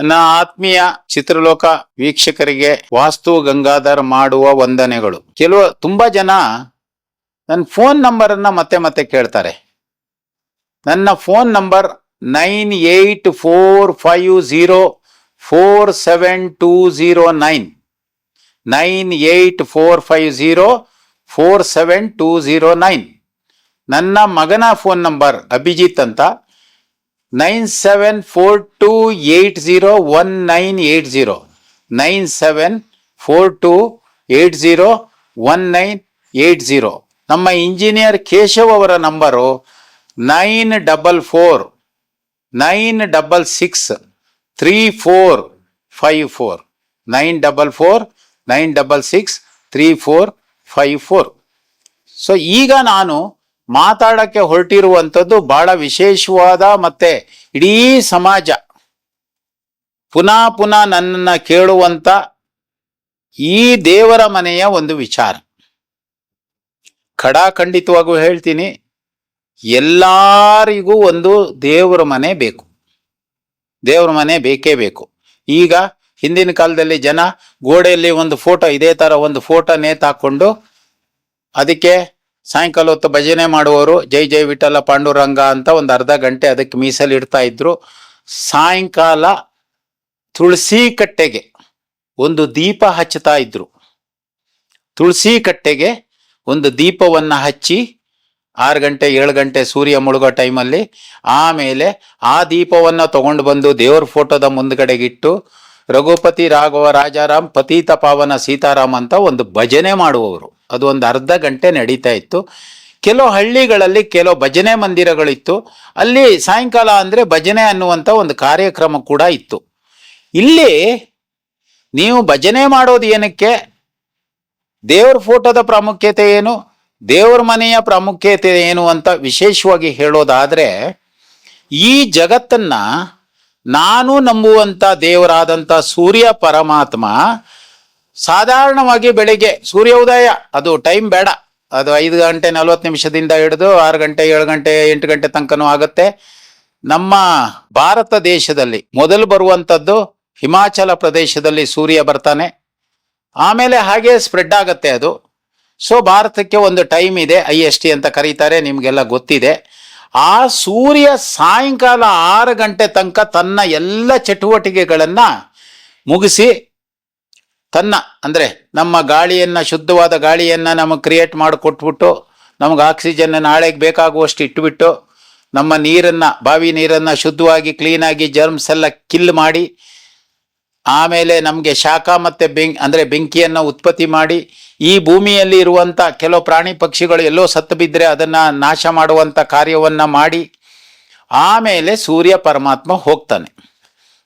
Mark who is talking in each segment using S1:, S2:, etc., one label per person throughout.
S1: ನನ್ನ ಆತ್ಮೀಯ ಚಿತ್ರಲೋಕ ವೀಕ್ಷಕರಿಗೆ ವಾಸ್ತು ಗಂಗಾಧರ್ ಮಾಡುವ ವಂದನೆಗಳು. ಕೆಲವು ತುಂಬಾ ಜನ ನನ್ನ ಫೋನ್ ನಂಬರ್ ಅನ್ನ ಮತ್ತೆ ಮತ್ತೆ ಕೇಳ್ತಾರೆ. ನನ್ನ phone number nine eight four five zero four seven two zero nine nine eight four five zero four seven two zero nine ನನ್ನ ಮಗನ ಫೋನ್ ನಂಬರ್ ಅಭಿಜಿತ್ ಅಂತ. Nine seven four two eight zero one nine eight zero. Nine seven four two eight zero one nine eight zero. ನಮ್ಮ engineer Keshav ಅವರ number nine double four, nine double six, three four five four. Nine double four, nine double six, three four five four. So ಈಗ ನಾನು ಮಾತಾಡಕ್ಕೆ ಹೊರಟಿರುವಂಥದ್ದು ಬಹಳ ವಿಶೇಷವಾದ ಮತ್ತೆ ಇಡೀ ಸಮಾಜ. ಪುನಃ ಪುನಃ ನನ್ನನ್ನು ಕೇಳುವಂತ ಈ ದೇವರ ಮನೆಯ ಒಂದು ವಿಚಾರ. ಖಡಾಖಂಡಿತವಾಗೂ ಹೇಳ್ತೀನಿ, ಎಲ್ಲರಿಗೂ ಒಂದು ದೇವರ ಮನೆ ಬೇಕು. ದೇವರ ಮನೆ ಬೇಕೇ ಬೇಕು. ಈಗ ಹಿಂದಿನ ಕಾಲದಲ್ಲಿ ಜನ ಗೋಡೆಯಲ್ಲಿ ಒಂದು ಫೋಟೋ, ಇದೇ ತರ ಒಂದು ಫೋಟೋ ನೇತಾಕೊಂಡು ಅದಕ್ಕೆ ಸಾಯಂಕಾಲ ಹೊತ್ತು ಭಜನೆ ಮಾಡುವವರು ಜೈ ಜೈ ವಿಠಲ ಪಾಂಡುರಂಗ ಅಂತ ಒಂದು ಅರ್ಧ ಗಂಟೆ ಅದಕ್ಕೆ ಮೀಸಲಿಡ್ತಾ ಇದ್ರು. ಸಾಯಂಕಾಲ ತುಳಸಿ ಕಟ್ಟೆಗೆ ಒಂದು ದೀಪ ಹಚ್ಚುತ್ತಾ ಇದ್ರು. ತುಳಸಿ ಕಟ್ಟೆಗೆ ಒಂದು ದೀಪವನ್ನ ಹಚ್ಚಿ ಆರು ಗಂಟೆ, ಏಳು ಗಂಟೆ ಸೂರ್ಯ ಮುಳುಗೋ ಟೈಮಲ್ಲಿ ಆಮೇಲೆ ಆ ದೀಪವನ್ನ ತಗೊಂಡು ಬಂದು ದೇವ್ರ ಫೋಟೋದ ಮುಂದ್ಗಡೆಗಿಟ್ಟು ರಘುಪತಿ ರಾಘವ ರಾಜಾರಾಮ್ ಪತೀತ ಪಾವನ ಸೀತಾರಾಮ್ ಅಂತ ಒಂದು ಭಜನೆ ಮಾಡುವವರು. ಅದು ಒಂದು ಅರ್ಧ ಗಂಟೆ ನಡೀತಾ ಇತ್ತು. ಕೆಲವು ಹಳ್ಳಿಗಳಲ್ಲಿ ಕೆಲವು ಭಜನೆ ಮಂದಿರಗಳಿತ್ತು ಅಲ್ಲಿ ಸಾಯಂಕಾಲ ಅಂದ್ರೆ ಭಜನೆ ಅನ್ನುವಂಥ ಒಂದು ಕಾರ್ಯಕ್ರಮ ಕೂಡ ಇತ್ತು. ಇಲ್ಲಿ ನೀವು ಭಜನೆ ಮಾಡೋದು ಏನಕ್ಕೆ? ದೇವ್ರ ಫೋಟೋದ ಪ್ರಾಮುಖ್ಯತೆ ಏನು? ದೇವ್ರ ಮನೆಯ ಪ್ರಾಮುಖ್ಯತೆ ಏನು ಅಂತ ವಿಶೇಷವಾಗಿ ಹೇಳೋದಾದರೆ, ಈ ಜಗತ್ತನ್ನ ನಾನು ನಂಬುವಂತ ದೇವರಾದಂತ ಸೂರ್ಯ ಪರಮಾತ್ಮ ಸಾಧಾರಣವಾಗಿ ಬೆಳಿಗ್ಗೆ ಸೂರ್ಯ ಉದಯ, ಅದು ಟೈಮ್ ಬೇಡ. ಅದು ಐದು ಗಂಟೆ ನಲವತ್ತು ನಿಮಿಷದಿಂದ ಹಿಡಿದು ಆರು ಗಂಟೆ, ಏಳು ಗಂಟೆ, ಎಂಟು ಗಂಟೆ ತನಕನೂ ಆಗುತ್ತೆ. ನಮ್ಮ ಭಾರತ ದೇಶದಲ್ಲಿ ಮೊದಲು ಬರುವಂಥದ್ದು ಹಿಮಾಚಲ ಪ್ರದೇಶದಲ್ಲಿ ಸೂರ್ಯ ಬರ್ತಾನೆ. ಆಮೇಲೆ ಹಾಗೆ ಸ್ಪ್ರೆಡ್ ಆಗುತ್ತೆ ಅದು. ಸೊ ಭಾರತಕ್ಕೆ ಒಂದು ಟೈಮ್ ಇದೆ ಐ ಎಸ್ ಟಿ ಅಂತ ಕರೀತಾರೆ, ನಿಮಗೆಲ್ಲ ಗೊತ್ತಿದೆ. ಆ ಸೂರ್ಯ ಸಾಯಂಕಾಲ ಆರು ಗಂಟೆ ತನಕ ತನ್ನ ಎಲ್ಲ ಚಟುವಟಿಕೆಗಳನ್ನ ಮುಗಿಸಿ ತನ್ನ, ಅಂದರೆ ನಮ್ಮ ಗಾಳಿಯನ್ನು, ಶುದ್ಧವಾದ ಗಾಳಿಯನ್ನು ನಮಗೆ ಕ್ರಿಯೇಟ್ ಮಾಡಿ ಕೊಟ್ಬಿಟ್ಟು ನಮಗೆ ಆಕ್ಸಿಜನ್ ನಾಳೆಗೆ ಬೇಕಾಗುವಷ್ಟು ಇಟ್ಬಿಟ್ಟು, ನಮ್ಮ ನೀರನ್ನು, ಬಾವಿ ನೀರನ್ನು ಶುದ್ಧವಾಗಿ ಕ್ಲೀನಾಗಿ ಜರ್ಮ್ಸ್ ಎಲ್ಲ ಕಿಲ್ ಮಾಡಿ, ಆಮೇಲೆ ನಮಗೆ ಶಾಖ ಮತ್ತು ಬೆಂಕ್, ಅಂದರೆ ಬೆಂಕಿಯನ್ನು ಉತ್ಪತ್ತಿ ಮಾಡಿ, ಈ ಭೂಮಿಯಲ್ಲಿ ಇರುವಂಥ ಕೆಲವು ಪ್ರಾಣಿ ಪಕ್ಷಿಗಳು ಎಲ್ಲೋ ಸತ್ತು ಬಿದ್ದರೆ ಅದನ್ನು ನಾಶ ಮಾಡುವಂಥ ಕಾರ್ಯವನ್ನು ಮಾಡಿ, ಆಮೇಲೆ ಸೂರ್ಯ ಪರಮಾತ್ಮ ಹೋಗ್ತಾನೆ.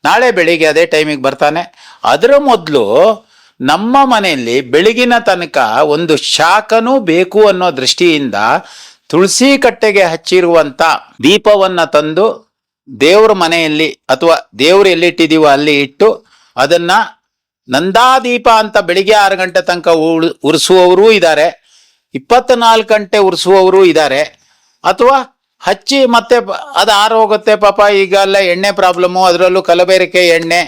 S1: ನಾಳೆ ಬೆಳಿಗ್ಗೆ ಅದೇ ಟೈಮಿಗೆ ಬರ್ತಾನೆ. ಅದರ ಮೊದಲು ನಮ್ಮ ಮನೆಯಲ್ಲಿ ಬೆಳಗಿನ ತನಕ ಒಂದು ಶಾಖನೂ ಬೇಕು ಅನ್ನೋ ದೃಷ್ಟಿಯಿಂದ ತುಳಸಿ ಕಟ್ಟೆಗೆ ಹಚ್ಚಿರುವಂತ ದೀಪವನ್ನ ತಂದು ದೇವ್ರ ಮನೆಯಲ್ಲಿ ಅಥವಾ ದೇವ್ರು ಎಲ್ಲಿಟ್ಟಿದೀವೋ ಅಲ್ಲಿ ಇಟ್ಟು ಅದನ್ನ ನಂದಾದೀಪ ಅಂತ ಬೆಳಿಗ್ಗೆ ಆರು ಗಂಟೆ ತನಕ ಉರ್ಸುವವರೂ ಇದ್ದಾರೆ ಇಪ್ಪತ್ನಾಲ್ಕು ಗಂಟೆ ಉರಿಸುವವರು ಇದ್ದಾರೆ ಅಥವಾ ಹಚ್ಚಿ ಮತ್ತೆ ಅದು ಆರೋಗುತ್ತೆ ಪಾಪ, ಈಗ ಎಲ್ಲ ಎಣ್ಣೆ ಪ್ರಾಬ್ಲಮ್ಮು ಅದರಲ್ಲೂ ಕಲಬೇರಿಕೆ ಎಣ್ಣೆ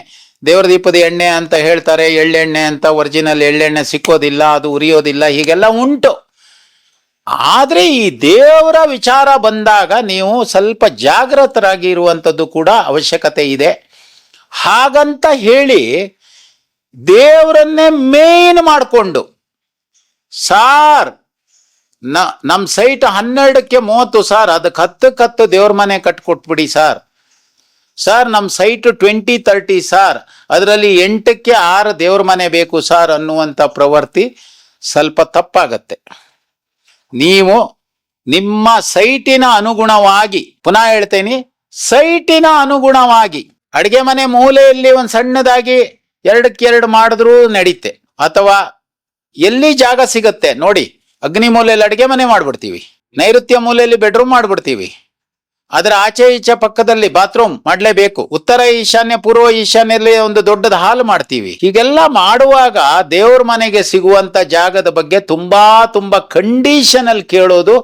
S1: ದೇವರ ದೀಪದ ಎಣ್ಣೆ ಅಂತ ಹೇಳ್ತಾರೆ, ಎಳ್ಳೆಣ್ಣೆ ಅಂತ ಒರಿಜಿನಲ್ ಎಳ್ಳೆಣ್ಣೆ ಸಿಕ್ಕೋದಿಲ್ಲ, ಅದು ಉರಿಯೋದಿಲ್ಲ, ಹೀಗೆಲ್ಲ ಉಂಟು. ಆದ್ರೆ ಈ ದೇವರ ವಿಚಾರ ಬಂದಾಗ ನೀವು ಸ್ವಲ್ಪ ಜಾಗೃತರಾಗಿ ಇರುವಂಥದ್ದು ಕೂಡ ಅವಶ್ಯಕತೆ ಇದೆ. ಹಾಗಂತ ಹೇಳಿ ದೇವರನ್ನೇ ಮೇನ್ ಮಾಡಿಕೊಂಡು, ಸಾರ್, ನ ನಮ್ಮ ಸೈಟ್ ಹನ್ನೆರಡಕ್ಕೆ ಮೂವತ್ತು ಸಾರ್, ಅದಕ್ಕೆ ಹತ್ತಕ್ಕೆ ಹತ್ತು ದೇವ್ರ ಮನೆ ಕಟ್ಕೊಟ್ಬಿಡಿ ಸಾರ್. ಸರ್ ನಮ್ಮ ಸೈಟ್ ಟ್ವೆಂಟಿ ತರ್ಟಿ ಸಾರ್. ಅದರಲ್ಲಿ ಎಂಟಕ್ಕೆ ಆರು ದೇವ್ರ ಮನೆ ಬೇಕು ಸರ್ ಅನ್ನುವಂಥ ಪ್ರವೃತ್ತಿ ಸ್ವಲ್ಪ ತಪ್ಪಾಗತ್ತೆ. ನೀವು ನಿಮ್ಮ ಸೈಟಿನ ಅನುಗುಣವಾಗಿ, ಪುನಃ ಹೇಳ್ತೇನೆ, ಸೈಟಿನ ಅನುಗುಣವಾಗಿ, ಅಡಿಗೆ ಮನೆ ಮೂಲೆಯಲ್ಲಿ ಒಂದು ಸಣ್ಣದಾಗಿ ಎರಡಕ್ಕೆ ಎರಡು ಮಾಡಿದ್ರೂ ನಡೀತೆ. ಅಥವಾ ಎಲ್ಲಿ ಜಾಗ ಸಿಗತ್ತೆ, ನೋಡಿ ಅಗ್ನಿ ಮೂಲೆಯಲ್ಲಿ ಅಡಿಗೆ ಮನೆ ಮಾಡ್ಬಿಡ್ತೀವಿ. ನೈಋತ್ಯ ಮೂಲೆಯಲ್ಲಿ ಬೆಡ್ರೂಮ್ ಮಾಡ್ಬಿಡ್ತೀವಿ. ಅದರ ಆಚೆ ಈಚೆ ಪಕ್ಕದಲ್ಲಿ ಬಾತ್ರೂಮ್ ಮಾಡಲೇಬೇಕು. ಉತ್ತರ ಈಶಾನ್ಯ, ಪೂರ್ವ ಈಶಾನ್ಯಲ್ಲಿ ಒಂದು ದೊಡ್ಡದ ಹಾಲ್ ಮಾಡ್ತೀವಿ. ಹೀಗೆಲ್ಲ ಮಾಡುವಾಗ ದೇವ್ರ ಮನೆಗೆ ಸಿಗುವಂತ ಜಾಗದ ಬಗ್ಗೆ ತುಂಬಾ ತುಂಬಾ ಕಂಡೀಷನ್ ಅಲ್ಲಿ ಕೇಳೋದು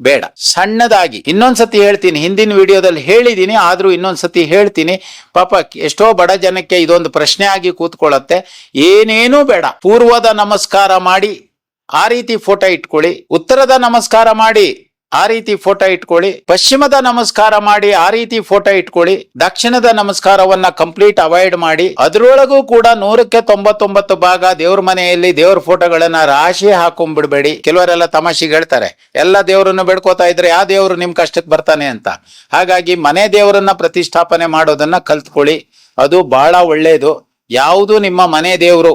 S1: ಬೇಡ. ಸಣ್ಣದಾಗಿ. ಇನ್ನೊಂದ್ಸತಿ ಹೇಳ್ತೀನಿ. ಹಿಂದಿನ ವಿಡಿಯೋದಲ್ಲಿ ಹೇಳಿದ್ದೀನಿ, ಆದ್ರೂ ಇನ್ನೊಂದ್ಸತಿ ಹೇಳ್ತೀನಿ. ಪಾಪ ಎಷ್ಟೋ ಬಡ ಜನಕ್ಕೆ ಇದೊಂದು ಪ್ರಶ್ನೆ ಆಗಿ ಕೂತ್ಕೊಳ್ಳತ್ತೆ. ಏನೇನೂ ಬೇಡ. ಪೂರ್ವದ ನಮಸ್ಕಾರ ಮಾಡಿ, ಆ ರೀತಿ ಫೋಟೋ ಇಟ್ಕೊಳ್ಳಿ. ಉತ್ತರದ ನಮಸ್ಕಾರ ಮಾಡಿ. ಆ ರೀತಿ ಫೋಟೋ ಇಟ್ಕೊಳ್ಳಿ. ಪಶ್ಚಿಮದ ನಮಸ್ಕಾರ ಮಾಡಿ, ಆ ರೀತಿ ಫೋಟೋ ಇಟ್ಕೊಳ್ಳಿ. ದಕ್ಷಿಣದ ನಮಸ್ಕಾರವನ್ನ ಕಂಪ್ಲೀಟ್ ಅವಾಯ್ಡ್ ಮಾಡಿ. ಅದರೊಳಗೂ ಕೂಡ ನೂರಕ್ಕೆ ತೊಂಬತ್ತೊಂಬತ್ತು ಭಾಗ ದೇವ್ರ ಮನೆಯಲ್ಲಿ ದೇವ್ರ ಫೋಟೋಗಳನ್ನ ರಾಶಿ ಹಾಕೊಂಡ್ಬಿಡ್ಬೇಡಿ ಕೆಲವರೆಲ್ಲ ತಮಾಷೆಗೆ ಹೇಳ್ತಾರೆ, ಎಲ್ಲ ದೇವರನ್ನು ಬೇಡ್ಕೋತಾ ಇದ್ರೆ ಯಾವ ದೇವರು ನಿಮ್ ಕಷ್ಟಕ್ಕೆ ಬರ್ತಾನೆ ಅಂತ. ಹಾಗಾಗಿ ಮನೆ ದೇವರನ್ನ ಪ್ರತಿಷ್ಠಾಪನೆ ಮಾಡೋದನ್ನ ಕಲ್ತ್ಕೊಳ್ಳಿ. ಅದು ಬಹಳ ಒಳ್ಳೆಯದು ಯಾವುದು ನಿಮ್ಮ ಮನೆ ದೇವರು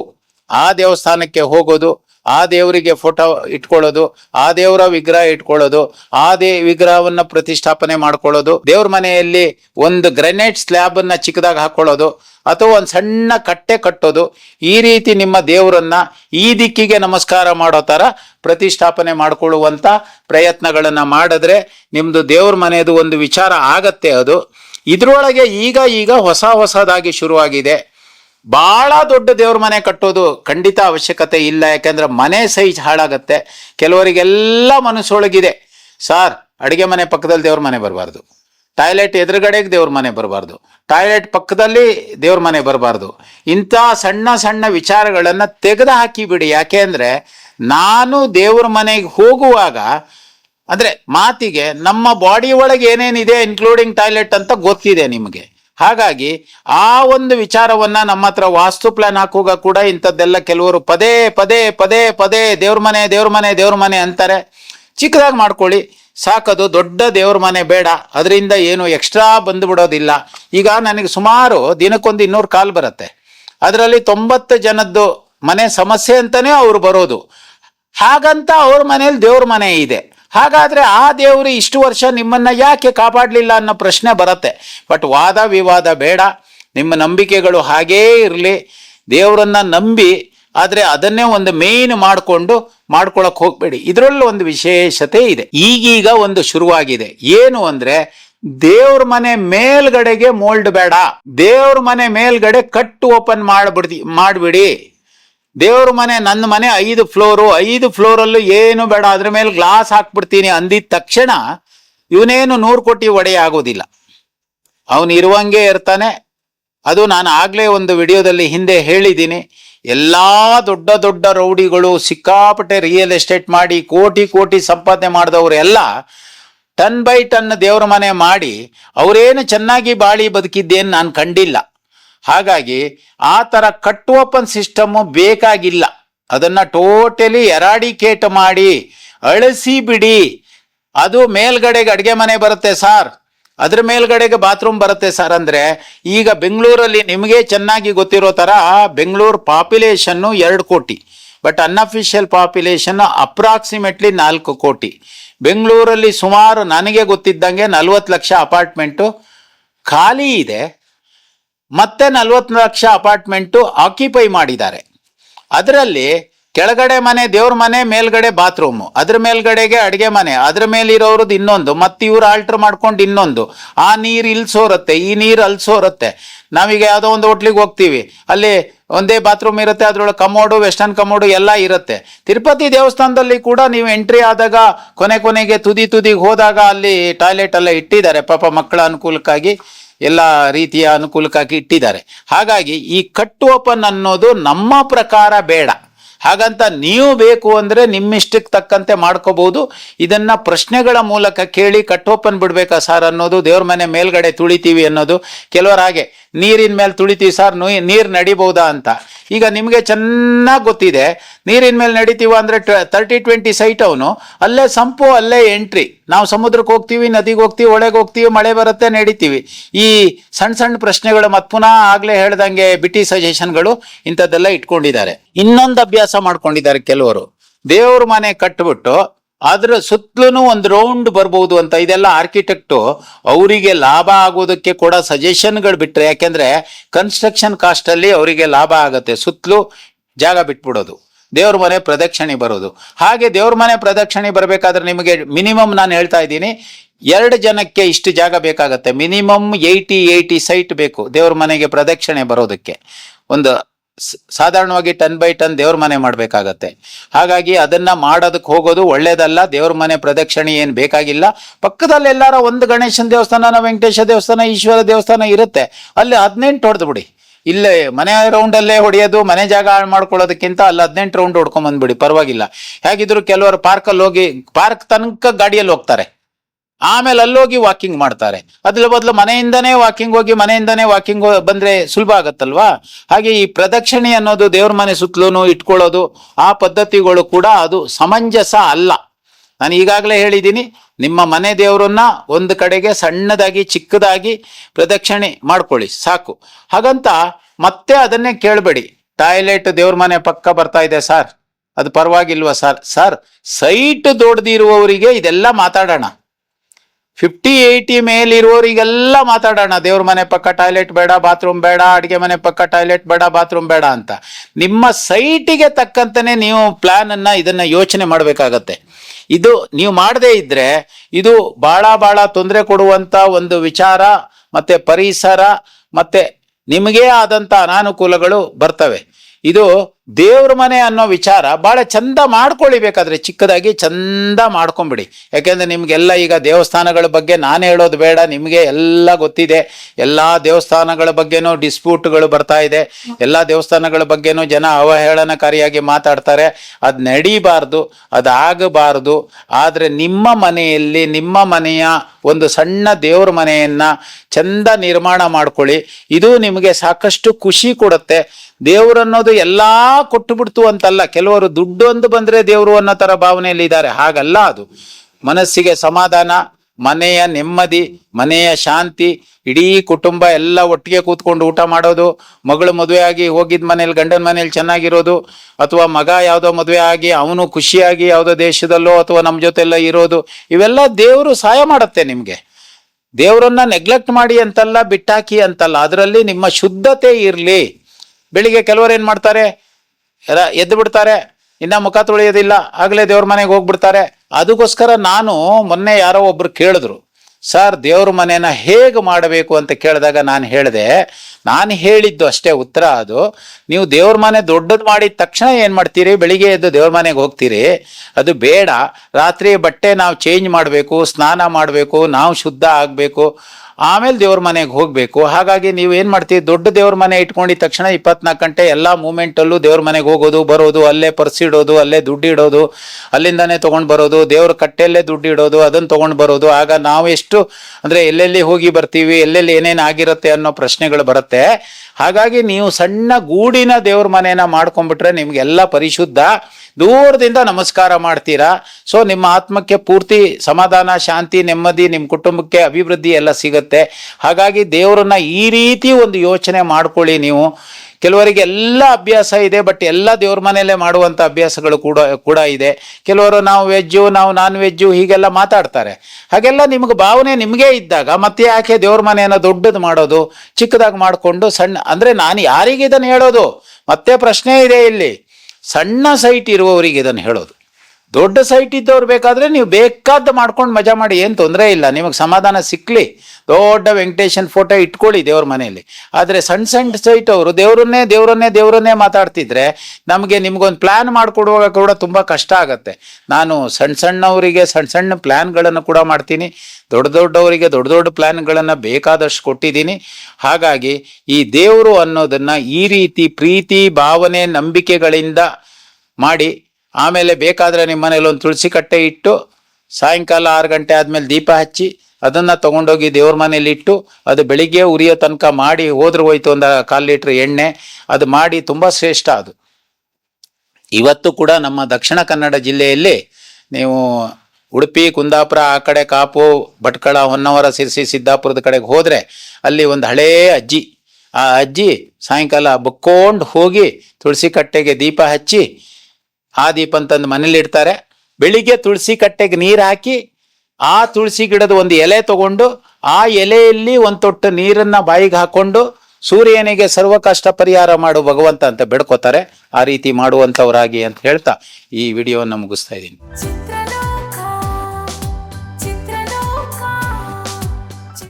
S1: ಆ ದೇವಸ್ಥಾನಕ್ಕೆ ಹೋಗೋದು ಆ ದೇವರಿಗೆ ಫೋಟೋ ಇಟ್ಕೊಳ್ಳೋದು, ಆ ದೇವರ ವಿಗ್ರಹ ಇಟ್ಕೊಳ್ಳೋದು, ಆ ದೇ ವಿಗ್ರಹವನ್ನ ಪ್ರತಿಷ್ಠಾಪನೆ ಮಾಡ್ಕೊಳ್ಳೋದು, ದೇವ್ರ ಮನೆಯಲ್ಲಿ ಒಂದು ಗ್ರೆನೇಟ್ ಸ್ಲ್ಯಾಬ್ ಅನ್ನ ಚಿಕ್ಕದಾಗಿ ಹಾಕೊಳ್ಳೋದು, ಅಥವಾ ಒಂದು ಸಣ್ಣ ಕಟ್ಟೆ ಕಟ್ಟೋದು, ಈ ರೀತಿ ನಿಮ್ಮ ದೇವರನ್ನ ಈ ದಿಕ್ಕಿಗೆ ನಮಸ್ಕಾರ ಮಾಡೋ ತರ ಪ್ರತಿಷ್ಠಾಪನೆ ಮಾಡ್ಕೊಳ್ಳುವಂತ ಪ್ರಯತ್ನಗಳನ್ನ ಮಾಡಿದ್ರೆ ನಿಮ್ದು ದೇವ್ರ ಮನೆಯದು ಒಂದು ವಿಚಾರ ಆಗತ್ತೆ ಅದು. ಇದ್ರೊಳಗೆ ಈಗ ಈಗ ಹೊಸ ಹೊಸದಾಗಿ ಶುರುವಾಗಿದೆ. ಬಹಳ ದೊಡ್ಡ ದೇವ್ರ ಮನೆ ಕಟ್ಟೋದು ಖಂಡಿತ ಅವಶ್ಯಕತೆ ಇಲ್ಲ, ಯಾಕಂದ್ರೆ ಮನೆ ಸೈಜ್ ಹಾಳಾಗತ್ತೆ. ಕೆಲವರಿಗೆಲ್ಲ ಮನಸ್ಸೊಳಗಿದೆ. ಸಾರ್, ಅಡಿಗೆ ಮನೆ ಪಕ್ಕದಲ್ಲಿ ದೇವ್ರ ಮನೆ ಬರಬಾರ್ದು. ಟಾಯ್ಲೆಟ್ ಎದುರುಗಡೆಗೆ ದೇವ್ರ ಮನೆ ಬರಬಾರ್ದು. ಟಾಯ್ಲೆಟ್ ಪಕ್ಕದಲ್ಲಿ ದೇವ್ರ ಮನೆ ಬರಬಾರ್ದು. ಇಂಥ ಸಣ್ಣ ಸಣ್ಣ ವಿಚಾರಗಳನ್ನು ತೆಗೆದು ಹಾಕಿ ಬಿಡಿ ಯಾಕೆ ಅಂದರೆ ನಾನು ದೇವ್ರ ಮನೆಗೆ ಹೋಗುವಾಗ, ಅಂದ್ರೆ ಮಾತಿಗೆ ನಮ್ಮ ಬಾಡಿ ಒಳಗೆ ಏನೇನಿದೆ ಇನ್ಕ್ಲೂಡಿಂಗ್ ಟಾಯ್ಲೆಟ್ ಅಂತ ಗೊತ್ತಿದೆ ನಿಮಗೆ. ಹಾಗಾಗಿ ಆ ಒಂದು ವಿಚಾರವನ್ನ ನಮ್ಮ ಹತ್ರ ವಾಸ್ತು ಪ್ಲಾನ್ ಹಾಕುವಾಗ ಕೂಡ ಇಂಥದ್ದೆಲ್ಲ ಕೆಲವರು ಪದೇ ಪದೇ ಪದೇ ಪದೇ ದೇವ್ರ ಮನೆ ದೇವ್ರ ಮನೆ ದೇವ್ರ ಮನೆ ಅಂತಾರೆ. ಚಿಕ್ಕದಾಗಿ ಮಾಡ್ಕೊಳ್ಳಿ. ಸಾಕದು ದೊಡ್ಡ ದೇವ್ರ ಮನೆ ಬೇಡ. ಅದರಿಂದ ಏನು ಎಕ್ಸ್ಟ್ರಾ ಬಂದುಬಿಡೋದಿಲ್ಲ. ಈಗ ನನಗೆ ಸುಮಾರು ದಿನಕ್ಕೊಂದು ಇನ್ನೂರು ಕಾಲ್ ಬರುತ್ತೆ. ಅದರಲ್ಲಿ ತೊಂಬತ್ತು ಜನದ್ದು ಮನೆ ಸಮಸ್ಯೆ ಅಂತಾನೆ ಅವ್ರು ಬರೋದು. ಹಾಗಂತ ಅವ್ರ ಮನೇಲಿ ದೇವ್ರ ಮನೆ ಇದೆ. ಹಾಗಾದ್ರೆ ಆ ದೇವರು ಇಷ್ಟು ವರ್ಷ ನಿಮ್ಮನ್ನ ಯಾಕೆ ಕಾಪಾಡಲಿಲ್ಲ ಅನ್ನೋ ಪ್ರಶ್ನೆ ಬರುತ್ತೆ. ಬಟ್ ವಾದ ವಿವಾದ ಬೇಡ. ನಿಮ್ಮ ನಂಬಿಕೆಗಳು ಹಾಗೇ ಇರಲಿ. ದೇವರನ್ನ ನಂಬಿ, ಆದ್ರೆ ಅದನ್ನೇ ಒಂದು ಮೇನ್ ಮಾಡಿಕೊಂಡು ಮಾಡ್ಕೊಳಕ್ ಹೋಗ್ಬೇಡಿ. ಇದರಲ್ಲಿ ಒಂದು ವಿಶೇಷತೆ ಇದೆ. ಈಗೀಗ ಒಂದು ಶುರುವಾಗಿದೆ. ಏನು ಅಂದ್ರೆ, ದೇವ್ರ ಮನೆ ಮೇಲ್ಗಡೆಗೆ ಮೋಲ್ಡ್ ಬೇಡ. ದೇವ್ರ ಮನೆ ಮೇಲ್ಗಡೆ ಕಟ್ ಓಪನ್ ಮಾಡ್ಬಿಡ್ದಿ ಮಾಡ್ಬಿಡಿ. ದೇವ್ರ ಮನೆ, ನನ್ನ ಮನೆ ಐದು ಫ್ಲೋರು, ಐದು ಫ್ಲೋರಲ್ಲೂ ಏನು ಬೇಡ, ಅದ್ರ ಮೇಲೆ ಗ್ಲಾಸ್ ಹಾಕ್ಬಿಡ್ತೀನಿ ಅಂದಿದ ತಕ್ಷಣ ಇವನೇನು ನೂರು ಕೋಟಿ ಒಡೆಯ ಆಗೋದಿಲ್ಲ. ಅವನು ಇರುವಂಗೆ ಇರ್ತಾನೆ. ಅದು ನಾನು ಆಗ್ಲೇ ಒಂದು ವಿಡಿಯೋದಲ್ಲಿ ಹಿಂದೆ ಹೇಳಿದ್ದೀನಿ. ಎಲ್ಲಾ ದೊಡ್ಡ ದೊಡ್ಡ ರೌಡಿಗಳು ಸಿಕ್ಕಾಪಟ್ಟೆ ರಿಯಲ್ ಎಸ್ಟೇಟ್ ಮಾಡಿ, ಕೋಟಿ ಕೋಟಿ ಸಂಪಾದನೆ ಮಾಡಿದವರು ಎಲ್ಲ ಟನ್ ಬೈ ಟನ್ ದೇವ್ರ ಮನೆ ಮಾಡಿ, ಅವರೇನು ಚೆನ್ನಾಗಿ ಬಾಳಿ ಬದುಕಿದ್ದೇನು ನಾನು ಕಂಡಿಲ್ಲ. ಹಾಗಾಗಿ ಆ ಥರ ಕಟ್ ಓಪನ್ ಸಿಸ್ಟಮ್ ಬೇಕಾಗಿಲ್ಲ. ಅದನ್ನ ಟೋಟಲಿ ಎರಾಡಿಕೇಟ್ ಮಾಡಿ, ಅಳಿಸಿ ಬಿಡಿ. ಅದು ಮೇಲ್ಗಡೆಗೆ ಅಡುಗೆ ಮನೆ ಬರುತ್ತೆ ಸಾರ್. ಅದ್ರ ಮೇಲ್ಗಡೆಗೆ ಬಾತ್ರೂಮ್ ಬರುತ್ತೆ ಸರ್ ಅಂದ್ರೆ ಈಗ ಬೆಂಗಳೂರಲ್ಲಿ ನಿಮಗೆ ಚೆನ್ನಾಗಿ ಗೊತ್ತಿರೋ ತರ ಬೆಂಗಳೂರು ಪಾಪ್ಯುಲೇಷನ್ನು ಎರಡು ಕೋಟಿ. ಬಟ್ ಅನ್ಅಫಿಷಿಯಲ್ ಪಾಪ್ಯುಲೇಷನ್ ಅಪ್ರಾಕ್ಸಿಮೇಟ್ಲಿ ನಾಲ್ಕು ಕೋಟಿ. ಬೆಂಗಳೂರಲ್ಲಿ ಸುಮಾರು ನನಗೆ ಗೊತ್ತಿದ್ದಂಗೆ ನಲ್ವತ್ತು ಲಕ್ಷ ಅಪಾರ್ಟ್ಮೆಂಟು ಖಾಲಿ ಇದೆ. ಮತ್ತೆ ನಲ್ವತ್ತು ಲಕ್ಷ ಅಪಾರ್ಟ್ಮೆಂಟು ಆಕ್ಯುಪೈ ಮಾಡಿದ್ದಾರೆ. ಅದರಲ್ಲಿ ಕೆಳಗಡೆ ಮನೆ, ದೇವ್ರ ಮನೆ, ಮೇಲ್ಗಡೆ ಬಾತ್ರೂಮು. ಅದ್ರ ಮೇಲ್ಗಡೆಗೆ ಅಡುಗೆ ಮನೆ, ಅದ್ರ ಮೇಲಿರೋರದ್ದು ಇನ್ನೊಂದು, ಮತ್ತೆ ಇವ್ರು ಆಲ್ಟರ್ ಮಾಡ್ಕೊಂಡು ಇನ್ನೊಂದು. ಆ ನೀರು ಇಲ್ಲಿ ಸೋರುತ್ತೆ, ಈ ನೀರು ಅಲ್ಸೋರುತ್ತೆ ನಾವೀಗ ಯಾವುದೋ ಒಂದು ಹೋಟ್ಲಿಗೆ ಹೋಗ್ತೀವಿ. ಅಲ್ಲಿ ಒಂದೇ ಬಾತ್ರೂಮ್ ಇರುತ್ತೆ, ಅದರೊಳಗೆ ಕಮೋಡು ವೆಸ್ಟರ್ನ್ ಕಮೋಡು ಎಲ್ಲ ಇರುತ್ತೆ. ತಿರುಪತಿ ದೇವಸ್ಥಾನದಲ್ಲಿ ಕೂಡ ನೀವು ಎಂಟ್ರಿ ಆದಾಗ, ಕೊನೆ ಕೊನೆಗೆ ತುದಿ ತುದಿಗೆ ಹೋದಾಗ ಅಲ್ಲಿ ಟಾಯ್ಲೆಟ್ ಎಲ್ಲ ಇಟ್ಟಿದ್ದಾರೆ. ಪಾಪ ಮಕ್ಕಳ ಅನುಕೂಲಕ್ಕಾಗಿ, ಎಲ್ಲ ರೀತಿಯ ಅನುಕೂಲಕ್ಕಾಗಿ ಇಟ್ಟಿದ್ದಾರೆ. ಹಾಗಾಗಿ ಈ ಕಟ್ ಓಪನ್ ಅನ್ನೋದು ನಮ್ಮ ಪ್ರಕಾರ ಬೇಡ. ಹಾಗಂತ ನೀವು ಬೇಕು ಅಂದರೆ ನಿಮ್ಮಿಷ್ಟಕ್ಕೆ ತಕ್ಕಂತೆ ಮಾಡ್ಕೋಬಹುದು. ಇದನ್ನ ಪ್ರಶ್ನೆಗಳ ಮೂಲಕ ಕೇಳಿ ಕಟ್ ಓಪನ್ ಬಿಡ್ಬೇಕಾ ಸರ್ ಅನ್ನೋದು, ದೇವ್ರ ಮನೆ ಮೇಲ್ಗಡೆ ತುಳಿತೀವಿ ಅನ್ನೋದು. ಕೆಲವರ ಹಾಗೆ ನೀರಿನ ಮೇಲೆ ತುಳಿತೀವಿ ಸರ್ ನೀರು ನಡಿಬಹುದಾ ಅಂತ. ಈಗ ನಿಮಗೆ ಚೆನ್ನಾಗಿ ಗೊತ್ತಿದೆ, ನೀರಿನ ಮೇಲೆ ನಡಿತೀವ ಅಂದ್ರೆ ತರ್ಟಿ ಟ್ವೆಂಟಿ ಸೈಟ್ ಅವನು, ಅಲ್ಲೇ ಸಂಪು, ಅಲ್ಲೇ ಎಂಟ್ರಿ ನಾವು ಸಮುದ್ರಕ್ಕೆ ಹೋಗ್ತೀವಿ, ನದಿಗೆ ಹೋಗ್ತೀವಿ, ಒಳಗೆ ಹೋಗ್ತೀವಿ, ಮಳೆ ಬರುತ್ತೆ, ನಡಿತೀವಿ. ಈ ಸಣ್ಣ ಸಣ್ಣ ಪ್ರಶ್ನೆಗಳು ಮತ್ತು ಪುನಃ ಆಗ್ಲೇ ಹೇಳ್ದಂಗೆ ಬಿಟಿ ಸಜೆಷನ್ಗಳು ಇಂಥದ್ದೆಲ್ಲ ಇಟ್ಕೊಂಡಿದ್ದಾರೆ. ಇನ್ನೊಂದು ಅಭ್ಯಾಸ ಮಾಡ್ಕೊಂಡಿದ್ದಾರೆ ಕೆಲವರು. ದೇವ್ರ ಮನೆ ಕಟ್ಬಿಟ್ಟು ಅದ್ರ ಸುತ್ತಲೂ ಒಂದು ರೌಂಡ್ ಬರ್ಬೋದು ಅಂತ ಇದೆಲ್ಲ ಆರ್ಕಿಟೆಕ್ಟು ಅವರಿಗೆ ಲಾಭ ಆಗೋದಕ್ಕೆ ಕೂಡ ಸಜೆಷನ್ಗಳು ಬಿಟ್ಟರೆ ಯಾಕೆಂದರೆ ಕನ್ಸ್ಟ್ರಕ್ಷನ್ ಕಾಸ್ಟ್ ಅಲ್ಲಿ ಅವರಿಗೆ ಲಾಭ ಆಗುತ್ತೆ. ಸುತ್ತಲೂ ಜಾಗ ಬಿಟ್ಬಿಡೋದು. ದೇವ್ರ ಮನೆ ಪ್ರದಕ್ಷಿಣೆ ಬರೋದು. ಹಾಗೆ ದೇವ್ರ ಮನೆ ಪ್ರದಕ್ಷಿಣೆ ಬರಬೇಕಾದ್ರೆ ನಿಮಗೆ ಮಿನಿಮಮ್ ನಾನು ಹೇಳ್ತಾ ಇದ್ದೀನಿ, ಎರಡು ಜನಕ್ಕೆ ಇಷ್ಟು ಜಾಗ ಬೇಕಾಗತ್ತೆ. ಮಿನಿಮಮ್ ಏಯ್ಟಿ ಏಯ್ಟಿ ಸೈಟ್ ಬೇಕು ದೇವ್ರ ಮನೆಗೆ ಪ್ರದಕ್ಷಿಣೆ ಬರೋದಕ್ಕೆ. ಒಂದು ಸಾಧಾರಣವಾಗಿ ಟನ್ ಬೈ ಟನ್ ದೇವ್ರ ಮನೆ ಮಾಡಬೇಕಾಗತ್ತೆ. ಹಾಗಾಗಿ ಅದನ್ನ ಮಾಡೋದಕ್ಕೆ ಹೋಗೋದು ಒಳ್ಳೇದಲ್ಲ, ದೇವ್ರ ಮನೆ ಪ್ರದಕ್ಷಿಣೆ ಏನು ಬೇಕಾಗಿಲ್ಲ. ಪಕ್ಕದಲ್ಲಿ ಎಲ್ಲಾರ ಒಂದು ಗಣೇಶನ ದೇವಸ್ಥಾನ ವೆಂಕಟೇಶ ದೇವಸ್ಥಾನ, ಈಶ್ವರ ದೇವಸ್ಥಾನ ಇರುತ್ತೆ. ಅಲ್ಲಿ ಹದಿನೆಂಟು ಹೊಡೆದು ಬಿಡಿ. ಇಲ್ಲೇ ಮನೆ ರೌಂಡಲ್ಲೇ ಹೊಡೆಯೋದು, ಮನೆ ಜಾಗ ಹಾಳು ಮಾಡ್ಕೊಳ್ಳೋದಕ್ಕಿಂತ ಅಲ್ಲಿ ಹದಿನೆಂಟು ರೌಂಡ್ ಹೊಡ್ಕೊಂಡ್ ಬಂದ್ಬಿಡಿ, ಪರವಾಗಿಲ್ಲ. ಹೇಗಿದ್ರು ಕೆಲವರು ಪಾರ್ಕಲ್ಲಿ ಹೋಗಿ ಪಾರ್ಕ್ ತನಕ ಗಾಡಿಯಲ್ಲಿ ಹೋಗ್ತಾರೆ. ಆಮೇಲೆ ಅಲ್ಲೋಗಿ ವಾಕಿಂಗ್ ಮಾಡ್ತಾರೆ. ಅದ್ರ ಬದಲು ಮನೆಯಿಂದನೇ ವಾಕಿಂಗ್ ಹೋಗಿ, ಮನೆಯಿಂದನೇ ವಾಕಿಂಗ್ ಬಂದ್ರೆ ಸುಲಭ ಆಗತ್ತಲ್ವಾ? ಹಾಗೆ ಈ ಪ್ರದಕ್ಷಿಣೆ ಅನ್ನೋದು ದೇವ್ರ ಮನೆ ಸುತ್ತಲೂ ಇಟ್ಕೊಳ್ಳೋದು, ಆ ಪದ್ಧತಿಗಳು ಕೂಡ ಅದು ಸಮಂಜಸ ಅಲ್ಲ. ನಾನು ಈಗಾಗಲೇ ಹೇಳಿದ್ದೀನಿ, ನಿಮ್ಮ ಮನೆ ದೇವರನ್ನ ಒಂದು ಕಡೆಗೆ ಸಣ್ಣದಾಗಿ, ಚಿಕ್ಕದಾಗಿ ಪ್ರದಕ್ಷಿಣೆ ಮಾಡ್ಕೊಳ್ಳಿ, ಸಾಕು. ಹಾಗಂತ ಮತ್ತೆ ಅದನ್ನೇ ಕೇಳಬೇಡಿ. ಟಾಯ್ಲೆಟ್ ದೇವ್ರ ಮನೆ ಪಕ್ಕ ಬರ್ತಾ ಇದೆ ಸರ್. ಅದು ಪರವಾಗಿಲ್ವಾ ಸರ್? ಸರ್, ಸೈಟ್ ದೊಡ್ಡದಿರುವವರಿಗೆ ಇದೆಲ್ಲ ಮಾತಾಡೋಣ. ಫಿಫ್ಟಿ ಏಯ್ಟಿ ಮೇಲಿರುವವರಿಗೆಲ್ಲ ಮಾತಾಡೋಣ. ದೇವ್ರ ಮನೆ ಪಕ್ಕ ಟಾಯ್ಲೆಟ್ ಬೇಡ ಬಾತ್ರೂಮ್ ಬೇಡ, ಅಡುಗೆ ಮನೆ ಪಕ್ಕ ಟಾಯ್ಲೆಟ್ ಬೇಡ ಬಾತ್ರೂಮ್ ಬೇಡ ಅಂತ. ನಿಮ್ಮ ಸೈಟಿಗೆ ತಕ್ಕಂತನೇ ನೀವು ಪ್ಲಾನ್ ಅನ್ನ ಇದನ್ನ ಯೋಚನೆ ಮಾಡಬೇಕಾಗತ್ತೆ. ಇದು ನೀವು ಮಾಡದೇ ಇದ್ರೆ ಇದು ಬಹಳ ಬಹಳ ತೊಂದರೆ ಕೊಡುವಂತ ಒಂದು ವಿಚಾರ, ಮತ್ತೆ ಪರಿಸರ, ಮತ್ತೆ ನಿಮಗೇ ಆದಂತ ಅನಾನುಕೂಲಗಳು ಬರ್ತವೆ. ಇದು ದೇವ್ರ ಮನೆ ಅನ್ನೋ ವಿಚಾರ ಬಹಳ ಚಂದ ಮಾಡ್ಕೊಳ್ಳಿ ಬೇಕಾದ್ರೆ ಚಿಕ್ಕದಾಗಿ ಚಂದ ಮಾಡ್ಕೊಂಬಿಡಿ. ಯಾಕೆಂದ್ರೆ ನಿಮ್ಗೆಲ್ಲ ಈಗ ದೇವಸ್ಥಾನಗಳ ಬಗ್ಗೆ ನಾನು ಹೇಳೋದು ಬೇಡ, ನಿಮಗೆ ಎಲ್ಲ ಗೊತ್ತಿದೆ. ಎಲ್ಲ ದೇವಸ್ಥಾನಗಳ ಬಗ್ಗೆನೂ ಡಿಸ್ಪ್ಯೂಟ್ಗಳು ಬರ್ತಾ ಇದೆ. ಎಲ್ಲ ದೇವಸ್ಥಾನಗಳ ಬಗ್ಗೆನೂ ಜನ ಅವಹೇಳನಕಾರಿಯಾಗಿ ಮಾತಾಡ್ತಾರೆ. ಅದು ನಡೀಬಾರ್ದು, ಅದು ಆಗಬಾರ್ದು. ಆದರೆ ನಿಮ್ಮ ಮನೆಯಲ್ಲಿ, ನಿಮ್ಮ ಮನೆಯ ಒಂದು ಸಣ್ಣ ದೇವ್ರ ಮನೆಯನ್ನ ಚಂದ ನಿರ್ಮಾಣ ಮಾಡ್ಕೊಳ್ಳಿ. ಇದು ನಿಮಗೆ ಸಾಕಷ್ಟು ಖುಷಿ ಕೊಡುತ್ತೆ. ದೇವ್ರು ಅನ್ನೋದು ಎಲ್ಲಾ ಕೊಟ್ಟು ಬಿಡ್ತು ಅಂತಲ್ಲ. ಕೆಲವರು ದುಡ್ಡು ಒಂದು ಬಂದ್ರೆ ದೇವರು ಅನ್ನೋ ತರ ಭಾವನೆಯಲ್ಲಿ ಇದ್ದಾರೆ. ಹಾಗಲ್ಲ ಅದು. ಮನಸ್ಸಿಗೆ ಸಮಾಧಾನ, ಮನೆಯ ನೆಮ್ಮದಿ, ಮನೆಯ ಶಾಂತಿ, ಇಡೀ ಕುಟುಂಬ ಎಲ್ಲ ಒಟ್ಟಿಗೆ ಕೂತ್ಕೊಂಡು ಊಟ ಮಾಡೋದು, ಮಗಳು ಮದುವೆ ಆಗಿ ಹೋಗಿದ್ ಮನೇಲಿ, ಗಂಡನ ಮನೇಲಿ ಚೆನ್ನಾಗಿರೋದು, ಅಥವಾ ಮಗ ಯಾವುದೋ ಮದುವೆ ಆಗಿ, ಅವನು ಖುಷಿಯಾಗಿ ಯಾವುದೋ ದೇಶದಲ್ಲೋ ಅಥವಾ ನಮ್ಮ ಜೊತೆಲ್ಲ ಇರೋದು, ಇವೆಲ್ಲ ದೇವರು ಸಹಾಯ ಮಾಡುತ್ತೆ ನಿಮಗೆ. ದೇವರನ್ನ ನೆಗ್ಲೆಕ್ಟ್ ಮಾಡಿ ಅಂತಲ್ಲ, ಬಿಟ್ಟಾಕಿ ಅಂತಲ್ಲ, ಅದರಲ್ಲಿ ನಿಮ್ಮ ಶುದ್ಧತೆ ಇರಲಿ. ಬೆಳಿಗ್ಗೆ ಕೆಲವರು ಏನ್ ಮಾಡ್ತಾರೆ? ರ- ಎದ್ದು ಬಿಡ್ತಾರೆ. ಇನ್ನ ಮುಖ ತೊಳೆಯೋದಿಲ್ಲ. ಆಗ್ಲೇ ದೇವ್ರ ಮನೆಗೆ ಹೋಗ್ಬಿಡ್ತಾರೆ. ಅದಕ್ಕೋಸ್ಕರ ನಾನು ಮೊನ್ನೆ ಯಾರೋ ಒಬ್ರು ಕೇಳಿದ್ರು, ಸರ್, ದೇವ್ರ ಮನೆನ ಹೇಗೆ ಮಾಡಬೇಕು? ಅಂತ ಕೇಳಿದಾಗ ನಾನು ಹೇಳಿದೆ, ನಾನು ಹೇಳಿದ್ದು ಅಷ್ಟೇ ಉತ್ತರ ಅದು. ನೀವು ದೇವ್ರ ಮನೆ ದೊಡ್ಡದು ಮಾಡಿದ ತಕ್ಷಣ ಏನು ಮಾಡ್ತೀರಿ? ಬೆಳಿಗ್ಗೆ ಎದ್ದು ದೇವ್ರ ಮನೆಗೆ ಹೋಗ್ತೀರಿ. ಅದು ಬೇಡ. ರಾತ್ರಿ ಬಟ್ಟೆ ನಾವು ಚೇಂಜ್ ಮಾಡಬೇಕು, ಸ್ನಾನ ಮಾಡಬೇಕು, ನಾವು ಶುದ್ಧ ಆಗಬೇಕು. ಆಮೇಲೆ ದೇವ್ರ ಮನೆಗೆ ಹೋಗಬೇಕು. ಹಾಗಾಗಿ ನೀವು ಏನು ಮಾಡ್ತೀವಿ ದೊಡ್ಡ ದೇವ್ರ ಮನೆ ಇಟ್ಕೊಂಡಿದ ತಕ್ಷಣ ಇಪ್ಪತ್ನಾಲ್ಕು ಗಂಟೆ ಎಲ್ಲ ಮೂಮೆಂಟಲ್ಲೂ ದೇವ್ರ ಮನೆಗೆ ಹೋಗೋದು, ಬರೋದು, ಅಲ್ಲೇ ಪರ್ಸಿಡೋದು ಅಲ್ಲೇ ದುಡ್ಡು ಇಡೋದು, ಅಲ್ಲಿಂದಾನೇ ತೊಗೊಂಡು ಬರೋದು, ದೇವ್ರ ಕಟ್ಟೆಲ್ಲೇ ದುಡ್ಡು ಇಡೋದು ಅದನ್ನು ತೊಗೊಂಡು ಬರೋದು. ಆಗ ನಾವು ಎಷ್ಟು, ಅಂದರೆ ಎಲ್ಲೆಲ್ಲಿ ಹೋಗಿ ಬರ್ತೀವಿ, ಎಲ್ಲೆಲ್ಲಿ ಏನೇನು ಆಗಿರುತ್ತೆ ಅನ್ನೋ ಪ್ರಶ್ನೆಗಳು ಬರುತ್ತೆ. ಹಾಗಾಗಿ ನೀವು ಸಣ್ಣ ಗೂಡಿನ ದೇವ್ರ ಮನೆನ ಮಾಡ್ಕೊಂಡ್ಬಿಟ್ರೆ ನಿಮ್ಗೆಲ್ಲ ಪರಿಶುದ್ಧ. ದೂರದಿಂದ ನಮಸ್ಕಾರ ಮಾಡ್ತೀರಾ. ಸೊ ನಿಮ್ಮ ಆತ್ಮಕ್ಕೆ ಪೂರ್ತಿ ಸಮಾಧಾನ, ಶಾಂತಿ, ನೆಮ್ಮದಿ ನಿಮ್ಮ ಕುಟುಂಬಕ್ಕೆ ಅಭಿವೃದ್ಧಿ ಎಲ್ಲ ಸಿಗುತ್ತೆ. ಹಾಗಾಗಿ ದೇವರನ್ನ ಈ ರೀತಿ ಒಂದು ಯೋಚನೆ ಮಾಡ್ಕೊಳ್ಳಿ ನೀವು. ಕೆಲವರಿಗೆ ಎಲ್ಲ ಅಭ್ಯಾಸ ಇದೆ ಬಟ್ ಎಲ್ಲ ದೇವ್ರ ಮನೆಯಲ್ಲೇ ಮಾಡುವಂಥ ಅಭ್ಯಾಸಗಳು ಕೂಡ ಕೂಡ ಇದೆ. ಕೆಲವರು ನಾವು ವೆಜ್ಜು, ನಾವು ನಾನ್ ವೆಜ್ಜು ಹೀಗೆಲ್ಲ ಮಾತಾಡ್ತಾರೆ. ಹಾಗೆಲ್ಲ ನಿಮ್ಗೆ ಭಾವನೆ ನಿಮಗೆ ಇದ್ದಾಗ ಮತ್ತೆ ಯಾಕೆ ದೇವ್ರ ಮನೆಯನ್ನು ದೊಡ್ಡದು ಮಾಡೋದು, ಚಿಕ್ಕದಾಗಿ ಮಾಡಿಕೊಂಡು ಸಣ್ಣ ಅಂದರೆ ನಾನು ಯಾರಿಗೆ ಇದನ್ನು ಹೇಳೋದು? ಮತ್ತೆ ಪ್ರಶ್ನೆ ಇದೆ ಇಲ್ಲಿ. ಸಣ್ಣ ಸೈಟ್ ಇರುವವರಿಗೆ ಇದನ್ನು ಹೇಳೋದು. ದೊಡ್ಡ ಸೈಟ್ ಇದ್ದವ್ರು ಬೇಕಾದ್ರೆ ನೀವು ಬೇಕಾದ ಮಾಡ್ಕೊಂಡು ಮಜಾ ಮಾಡಿ, ಏನು ತೊಂದರೆ ಇಲ್ಲ. ನಿಮಗೆ ಸಮಾಧಾನ ಸಿಕ್ಕಲಿ ದೊಡ್ಡ ವೆಂಕಟೇಶನ್ ಫೋಟೋ ಇಟ್ಕೊಳ್ಳಿ ದೇವ್ರ ಮನೆಯಲ್ಲಿ. ಆದರೆ ಸಣ್ಣ ಸಣ್ಣ ಸೈಟ್ ಅವರು ದೇವರನ್ನೇ ದೇವರನ್ನೇ ದೇವರನ್ನೇ ಮಾತಾಡ್ತಿದ್ರೆ ನಮಗೆ ನಿಮ್ಗೊಂದು ಪ್ಲ್ಯಾನ್ ಮಾಡಿಕೊಡುವಾಗ ಕೂಡ ತುಂಬ ಕಷ್ಟ ಆಗತ್ತೆ. ನಾನು ಸಣ್ಣ ಸಣ್ಣವರಿಗೆ ಸಣ್ಣ ಸಣ್ಣ ಪ್ಲ್ಯಾನ್ಗಳನ್ನು ಕೂಡ ಮಾಡ್ತೀನಿ. ದೊಡ್ಡ ದೊಡ್ಡವರಿಗೆ ದೊಡ್ಡ ದೊಡ್ಡ ಪ್ಲ್ಯಾನ್ಗಳನ್ನು ಬೇಕಾದಷ್ಟು ಕೊಟ್ಟಿದ್ದೀನಿ. ಹಾಗಾಗಿ ಈ ದೇವರು ಅನ್ನೋದನ್ನ ಈ ರೀತಿ ಪ್ರೀತಿ, ಭಾವನೆ, ನಂಬಿಕೆಗಳಿಂದ ಮಾಡಿ ಆಮೇಲೆ ಬೇಕಾದ್ರೆ ನಿಮ್ಮ ಮನೇಲಿ ಒಂದು ತುಳಸಿ ಕಟ್ಟೆ ಇಟ್ಟು ಸಾಯಂಕಾಲ ಆರು ಗಂಟೆ ಆದಮೇಲೆ ದೀಪ ಹಚ್ಚಿ ಅದನ್ನ ತೊಗೊಂಡೋಗಿ ದೇವ್ರ ಮನೇಲಿ ಇಟ್ಟು ಅದು ಬೆಳಿಗ್ಗೆ ಉರಿಯೋ ತನಕ ಮಾಡಿ ಹೋದ್ರೆ ಹೋಯ್ತು ಒಂದು ಕಾಲು ಲೀಟ್ರ್ ಎಣ್ಣೆ, ಅದು ಮಾಡಿ ತುಂಬ ಶ್ರೇಷ್ಠ ಅದು. ಇವತ್ತು ಕೂಡ ನಮ್ಮ ದಕ್ಷಿಣ ಕನ್ನಡ ಜಿಲ್ಲೆಯಲ್ಲಿ ನೀವು ಉಡುಪಿ, ಕುಂದಾಪುರ ಆ ಕಡೆ ಕಾಪು, ಭಟ್ಕಳ, ಹೊನ್ನವರ, ಸಿರ್ಸಿ, ಸಿದ್ದಾಪುರದ ಕಡೆಗೆ ಹೋದ್ರೆ ಅಲ್ಲಿ ಒಂದು ಹಳೇ ಅಜ್ಜಿ. ಆ ಅಜ್ಜಿ ಸಾಯಂಕಾಲ ಬಕ್ಕೊಂಡು ಹೋಗಿ ತುಳಸಿ ಕಟ್ಟೆಗೆ ದೀಪ ಹಚ್ಚಿ ಆ ದೀಪ ತಂದು ಮನೇಲಿ ಇಡ್ತಾರೆ. ಬೆಳಿಗ್ಗೆ ತುಳಸಿ ಕಟ್ಟೆಗೆ ನೀರು ಹಾಕಿ, ಆ ತುಳಸಿ ಗಿಡದ ಒಂದು ಎಲೆ ತಗೊಂಡು, ಆ ಎಲೆಯಲ್ಲಿ ಒಂದು ತೊಟ್ಟು ನೀರನ್ನ ಬಾಯಿಗೆ ಹಾಕೊಂಡು, ಸೂರ್ಯನಿಗೆ ಸರ್ವ ಕಷ್ಟ ಪರಿಹಾರ ಮಾಡು ಭಗವಂತ ಅಂತ ಬೇಡ್ಕೋತಾರೆ. ಆ ರೀತಿ ಮಾಡುವಂಥವ್ರಾಗಿ ಅಂತ ಹೇಳ್ತಾ ಈ ವಿಡಿಯೋವನ್ನು ಮುಗಿಸ್ತಾ ಇದ್ದೀನಿ.